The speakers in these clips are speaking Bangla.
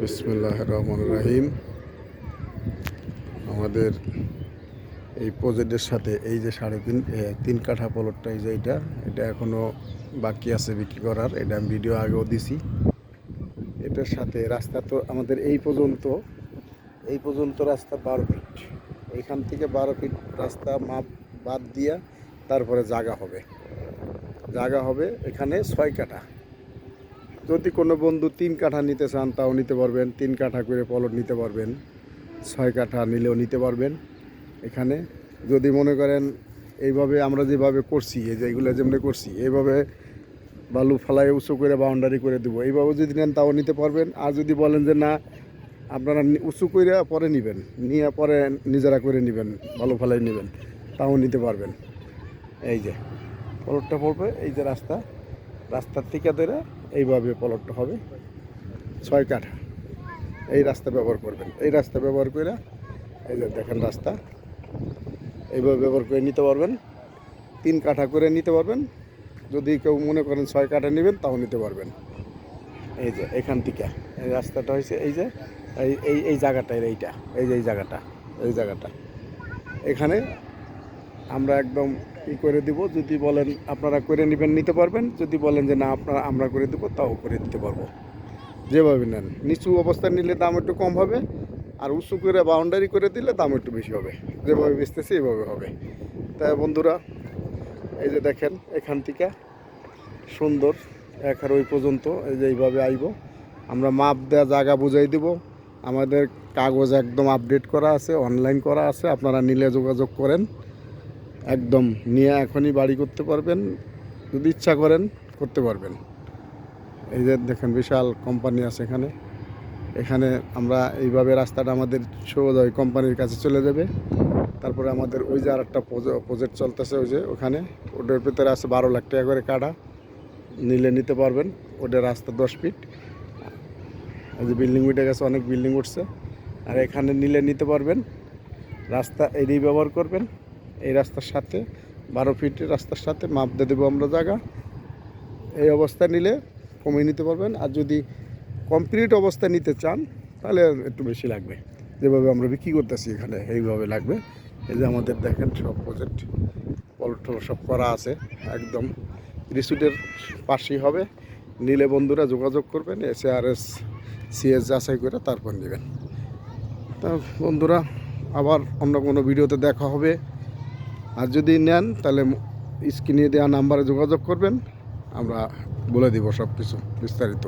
বিসমুল্লাহ রহমান রাহিম। আমাদের এই প্রজেক্টের সাথে এই যে সাড়ে তিন তিন কাঠা পলটটা, এই যে এটা এটা এখনও বাকি আছে বিক্রি করার। এটা আমি ভিডিও আগেও দিছি। এটার সাথে রাস্তা তো আমাদের এই পর্যন্ত এই পর্যন্ত রাস্তা বারো ফিট এইখান থেকে বারো ফিট রাস্তা মাপ বাদ দিয়া তারপরে জাগা হবে। জাগা হবে এখানে ছয় কাঠা। যদি কোনো বন্ধু তিন কাঠা নিতে চান, তাও নিতে পারবেন। তিন কাঠা করে পলট নিতে পারবেন। ছয় কাঠা নিলেও নিতে পারবেন। এখানে যদি মনে করেন এইভাবে আমরা যেভাবে করছি, এই যে এগুলো যেমনি করছি, এইভাবে বালু ফালাই উঁচু করে বাউন্ডারি করে দেবো। এইভাবে যদি নেন, তাও নিতে পারবেন। আর যদি বলেন যে না, আপনারা উঁচু করে পরে নেবেন, নিয়ে পরে নিজেরা করে নেবেন, বালু ফালাই নেবেন, তাও নিতে পারবেন। এই যে, পলটটা পড়বে, এই যে রাস্তা। রাস্তার থেকে ধরে এইভাবে পলটটা হবে। ছয় কাঠা। এই রাস্তা ব্যবহার করবেন। এই রাস্তা ব্যবহার করে এই যে দেখেন রাস্তা, এইভাবে ব্যবহার করে নিতে পারবেন। তিন কাঠা করে নিতে পারবেন। যদি কেউ মনে করেন ছয় কাঠা নেবেন, তাও নিতে পারবেন। এই যে এখান থেকে, এই রাস্তাটা হয়েছে এই যে, এই এই এই জায়গাটা এইটা, এই যে এই জায়গাটা এই জায়গাটা। এখানে আমরা একদম ই করে দিব। যদি বলেন আপনারা করে নেবেন, নিতে পারবেন। যদি বলেন যে না, আপনারা, আমরা করে দেবো, তাও করে দিতে পারব। যেভাবে নেন। নিচু অবস্থায় নিলে দাম একটু কম হবে, আর উঁচু করে বাউন্ডারি করে দিলে দাম একটু বেশি হবে। যেভাবে বেচতেছে, এভাবে হবে। তাই বন্ধুরা, এই যে দেখেন, এখান থেকে সুন্দর, এক আর ওই পর্যন্ত, এই যে এইভাবে আইব। আমরা মাপ দেওয়া জায়গা বুঝাই দিব। আমাদের কাগজ একদম আপডেট করা আছে অনলাইন করা আছে। আপনারা নিলে যোগাযোগ করেন। একদম। নিয়ে এখনই বাড়ি করতে পারবেন, যদি ইচ্ছা করেন করতে পারবেন। এই যে দেখেন, বিশাল কোম্পানি আছে এখানে। এখানে আমরা এইভাবে রাস্তাটা আমাদের সোজা ওই কোম্পানির কাছে চলে যাবে। তারপরে আমাদের ওই যে আর একটা প্রজেক্ট চলতেছে ওই যে ওখানে। ওটার ভিতরে আছে বারো লাখ টাকা করে কাটা। নিলে নিতে পারবেন। ওটার রাস্তা দশ ফিট এই যে বিল্ডিং উঠে গেছে, অনেক বিল্ডিং উঠছে। আর এখানে নিলে নিতে পারবেন। রাস্তা এরই ব্যবহার করবেন। এই রাস্তার সাথে, বারো ফিটের রাস্তার সাথে মাপ দিয়ে দেবো আমরা জায়গা। এই অবস্থা নিলে কমিয়ে নিতে পারবেন। আর যদি কমপ্লিট অবস্থা নিতে চান, তাহলে একটু বেশি লাগবে। যেভাবে আমরা বিক্রি করতেছি এখানে, এইভাবে লাগবে। এই যে আমাদের দেখেন সব প্রজেক্ট পলট সব করা আছে। একদম রিসুটের পাশেই হবে। নিলে বন্ধুরা যোগাযোগ করবেন এসে আর এস সিএস যাচাই করে তারপর নেবেন। তা বন্ধুরা, আবার অন্য কোনো ভিডিওতে দেখা হবে। আর যদি নেন, তাহলে স্ক্রিনে দেওয়া নাম্বারে যোগাযোগ করবেন, আমরা বলে দিব সব কিছু বিস্তারিত।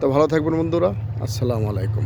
তো ভালো থাকবেন বন্ধুরা, আসসালামু আলাইকুম।